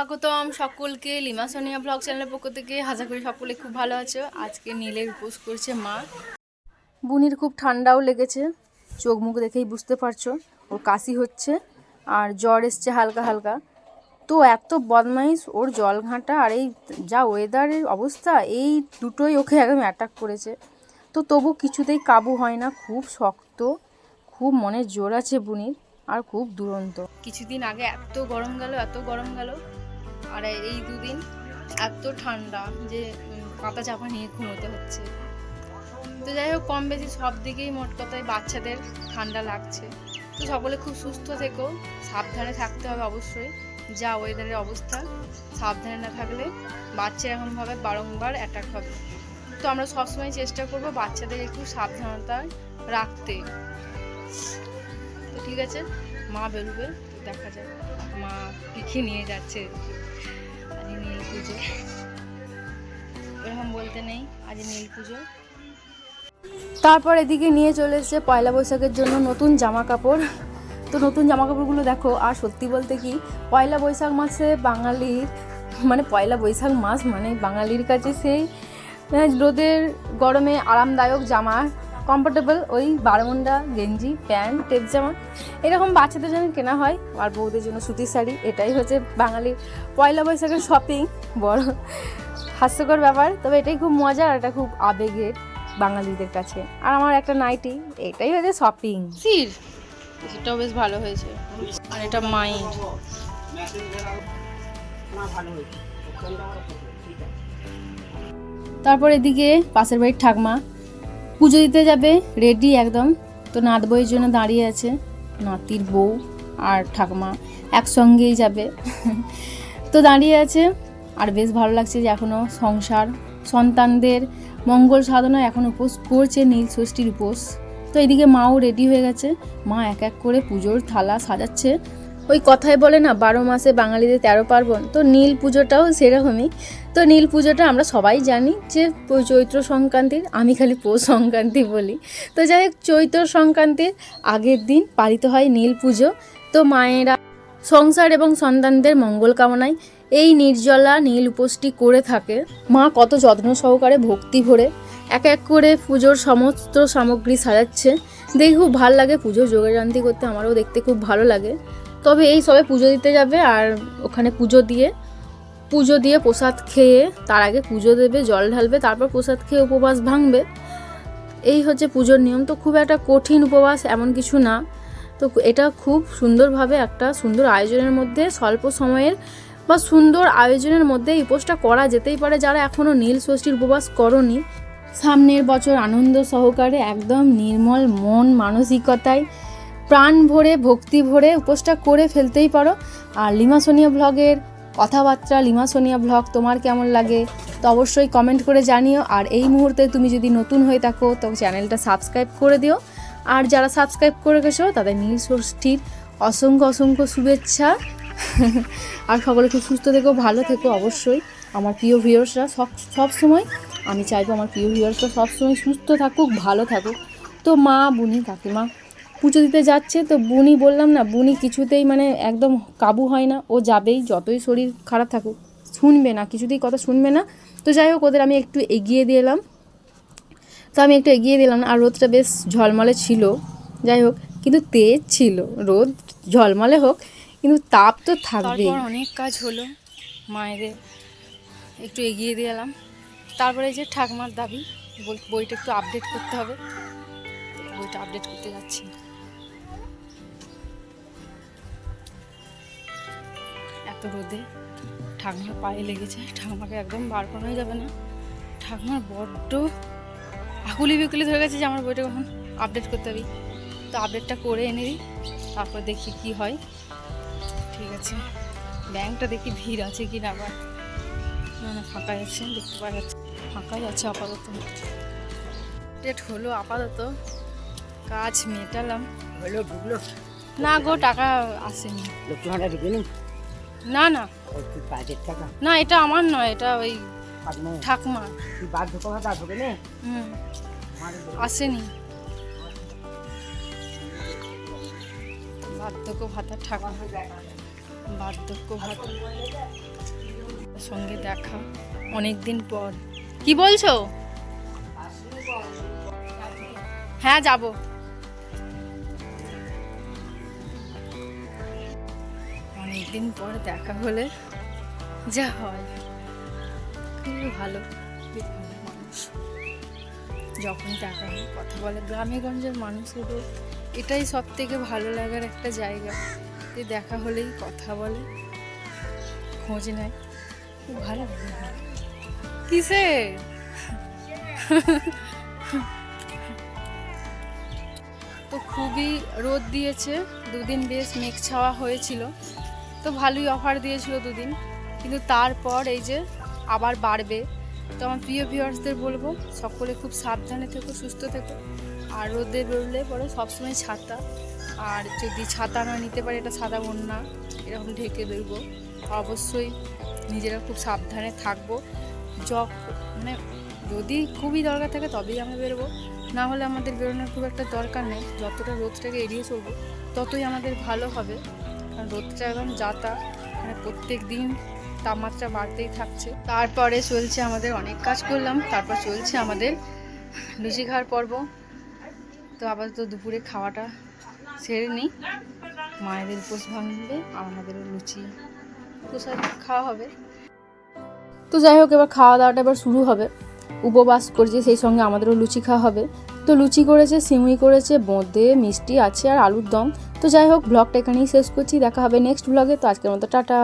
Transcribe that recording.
স্বাগতম সকলকে lima Sonia blog চ্যানেলের পক্ষ থেকে। হাজার করে সকলে খুব ভালো আছো। আজকে নীলের উপোস করছে মা। বুনির খুব ঠান্ডাও লেগেছে। চোখ মুখ দেখেই বুঝতে পারছ, ওর কাশি হচ্ছে আর জ্বর এসছে হালকা হালকা। তো এত বদমাইশ, ওর জল ঘাঁটা আর এই যা ওয়েদারের অবস্থা, এই দুটোই ওকে একদম অ্যাটাক করেছে। তো তবু কিছুতেই কাবু হয় না, খুব শক্ত, খুব মনের জোর আছে বুনির আর খুব দুরন্ত। কিছুদিন আগে এত গরম গেল, এত গরম গেল আর এই দুদিন এত ঠান্ডা যে কাঁথা চাপা নিয়ে ঘুমোতে হচ্ছে। তো যাই হোক, কম বেশি সব দিকেই মোট কথায় বাচ্চাদের ঠান্ডা লাগছে। তো সকলে খুব সুস্থ থেকো, সাবধানে থাকতে হবে অবশ্যই। যা ওয়েদারের অবস্থা, সাবধানে না থাকলে বাচ্চা এরকমভাবে বারংবার অ্যাটাক হবে। তো আমরা সবসময় চেষ্টা করব বাচ্চাদের একটু সাবধানতা রাখতে। তো ঠিক আছে, মা বেরোবে। দেখা যাক। মা লিখে নিয়ে যাচ্ছে। আজ নীল পুজো। এরকম বলতে নেই আজ নীল পুজো। তারপর এদিকে নিয়ে চলে এসেছে পয়লা বৈশাখের জন্য নতুন জামা কাপড় তো নতুন জামা কাপড়গুলো দেখো, আর সত্যি বলতে কি, পয়লা বৈশাখ মাসে বাঙালির মানে পয়লা বৈশাখ মাস মানে বাঙালির কাছে সেই রোদের গরমে আরামদায়ক জামা। কমফোর্টেবল ওই বারমুন্ডা গেঞ্জি প্যান্ট টেপ জামা এরকম বাচ্চাদের জন্য কেনা হয় আর বউদের জন্য সুতির শাড়ি। এটাই হচ্ছে বাঙালির পয়লা বৈশাখের শপিং বড় হাস্যকর ব্যাপার। তবে এটাই খুব মজা আর এটা খুব আবেগের বাঙালিদের কাছে। আর আমার একটা নাইটি এটাই হচ্ছে শপিং সির সেটাও বেশ ভালো হয়েছে। আর এটা মাইন্ড। তারপর এদিকে পাশের বাড়ির ঠাকমা পুজো দিতে যাবে রেডি একদম। তো নাত বইয়ের জন্য দাঁড়িয়ে আছে, নাতির বউ আর ঠাকমা একসঙ্গেই যাবে। তো দাঁড়িয়ে আছে, আর বেশ ভালো লাগছে যে এখনও সংসার, সন্তানদের মঙ্গল সাধনা এখন উপোস করছে নীল ষষ্ঠীর উপোস। তো এদিকে মাও রেডি হয়ে গেছে, মা এক এক করে পুজোর থালা সাজাচ্ছে। ওই কথায় বলে না, বারো মাসে বাঙালিদের তেরো পার্বণ। তো নীল পুজোটাও সেরকমই। তো নীল পুজোটা আমরা সবাই জানি যে চৈত্র সংক্রান্তির, আমি খালি পৌষ সংক্রান্তি বলি। তো যাই হোক, চৈত্র সংক্রান্তির আগের দিন পালিত হয় নীল পুজো। তো মায়েরা সংসার এবং সন্তানদের মঙ্গল কামনায় এই নির্জলা নীল উপোসটি করে থাকে। মা কত যত্ন সহকারে ভক্তি ভরে এক এক করে পুজোর সমস্ত সামগ্রী সাজাচ্ছে। দেখে খুব ভালো লাগে পুজোর যোগাযান্তি করতে, আমারও দেখতে খুব ভালো লাগে। তবে এই সবে পুজো দিতে যাবে আর ওখানে পুজো দিয়ে পুজো দিয়ে প্রসাদ খেয়ে তার আগে পুজো দেবে, জল ঢালবে, তারপর প্রসাদ খেয়ে উপবাস ভাঙবে। এই হচ্ছে পুজোর নিয়ম। তো খুব একটা কঠিন উপবাস এমন কিছু না। তো এটা খুব সুন্দরভাবে একটা সুন্দর আয়োজনের মধ্যে, স্বল্প সময়ের বা সুন্দর আয়োজনের মধ্যে এই উপোসটা করা যেতেই পারে যারা এখনও নীল ষষ্ঠীর উপবাস করনি। সামনের বছর আনন্দ সহকারে একদম নির্মল মন, মানসিকতায় প্রাণ ভরে, ভক্তি ভরে উপোসটা করে ফেলতেই পারো। আর লিমা সোনিয়া ব্লগের কথাবার্তা, লিমা সোনিয়া ব্লগ তোমার কেমন লাগে, তো অবশ্যই কমেন্ট করে জানিও। আর এই মুহূর্তে তুমি যদি নতুন হয়ে থাকো, তো চ্যানেলটা সাবস্ক্রাইব করে দিও। আর যারা সাবস্ক্রাইব করে গেছো, তাদের নীল ষষ্ঠীর অসংখ্য অসংখ্য শুভেচ্ছা। আর সকলে খুব সুস্থ থেকো, ভালো থেকো অবশ্যই। আমার প্রিয় ভিউয়ার্সরা সব সব সময়, আমি চাইব আমার প্রিয় ভিউয়ার্সরা সবসময় সুস্থ থাকুক, ভালো থাকুক। তো মা, বুনি, কাকিমা পুজো দিতে যাচ্ছে, তো বুনি বললাম না, বুনি কিছুতেই মানে একদম কাবু হয় না, ও যাবেই, যতই শরীর খারাপ থাকুক, শুনবে না, কিছুতেই কথা শুনবে না। তো যাই হোক, ওদের আমি একটু এগিয়ে দিলাম। তো আমি একটু এগিয়ে দিলাম, আর রোদটা বেশ ঝলমলে ছিল, যাই হোক, কিন্তু তেজ ছিল, রোদ ঝলমলে হোক, কিন্তু তাপ তো থাকবেই। অনেক কাজ হলো, মায়েদের একটু এগিয়ে দিয়ে এলাম তারপরে যে ঠাকমার দাবি, বই- বইটা একটু আপডেট করতে হবে। বইটা আপডেট করতে যাচ্ছি। এত রোদে। ঠাকমার পায়ে লেগেছে। ঠাকমাকে একদম বার করানো যাবে না। ঠাকমার বড্ড আকুলি বিকুলি ধরে গেছে যে আমার বইটা কখন আপডেট করতে হবে। তো আপডেটটা করে এনে দিই তারপর দেখি কি হয়। ঠিক আছে। ব্যাংকটা দেখি ভিড় আছে কি না আবার না না ফাঁকাই আছে দেখতে পাওয়া যাচ্ছে। ফাঁকাই আছে আপাতত। ডেট হলো আপাতত। কাজ মেটালাম। হলো ঢুকলো। না গো টাকা আসেনি। লক্ষ্মী ভাণ্ডার ঢুকেনি না না। কাজের টাকা না, এটা আমার নয়, এটা ওই ঠাকমা কি বাদ ঢোকা ভাতা ঢুকেনি হুম, আসেনি। বার্ধক্য ভাতা ঠাকমা বার্ধক্য ভাতা। সঙ্গে দেখা অনেক দিন পর। কি বলছো? হ্যাঁ যাব। অনেকদিন পর দেখা হলে যা হয়। খুবই ভালো। মানুষ যখন দেখা হয় কথা বলে গ্রামে গঞ্জের মানুষেরও এটাই সব থেকে ভালো লাগার একটা জায়গা। যে দেখা হলেই কথা বলে, খোঁজ নেয়। খুব ভালো লাগে। কিসে? তো খুবই রোদ দিয়েছে। দুদিন বেশ মেঘ ছাওয়া হয়েছিল। তো ভালোই অফার দিয়েছিল দুদিন। কিন্তু তারপর এই যে আবার বাড়বে। তো আমার প্রিয় ভিউয়ার্সদের বলব, সকলে খুব সাবধানে থেকো, সুস্থ থেকো। আর রোদে বেরোলে পরে সবসময় ছাতা। আর যদি ছাতা না নিতে পারে, এটা সাদা বন্যা এরকম ঢেকে বেরবো। অবশ্যই নিজেরা খুব সাবধানে থাকব। যখ মানে যদি খুবই দরকার থাকে, তবেই আমরা বেরোবো। না হলে আমাদের বেরোনোর খুব একটা দরকার নেই। যতটা রোদটাকে এড়িয়ে চলবো, ততই আমাদের ভালো হবে। রোদটা একদম যাতা মানে প্রত্যেক দিন তাপমাত্রা বাড়তেই থাকছে। তারপরে চলছে আমাদের অনেক কাজ করলাম, তারপর চলছে আমাদের লুচি খাওয়ার পর্ব। তো আপাতত দুপুরে খাওয়াটা সেরে নিই। মায়েদের উপোস ভাঙবে, আর আমাদেরও লুচি প্রসাদ খাওয়া হবে। তো যাই হোক, এবার খাওয়া দাওয়াটা এবার শুরু হবে। উপবাস করছে, সেই সঙ্গে আমাদেরও লুচি খাওয়া হবে। তো লুচি করেছে, সিমুই করেছে, বোঁদে, মিষ্টি আছে আর আলুর দম। তো যাই হোক, ব্লগটা এখানেই শেষ করছি, দেখা হবে নেক্সট ব্লগে তো আজকের মতো টাটা।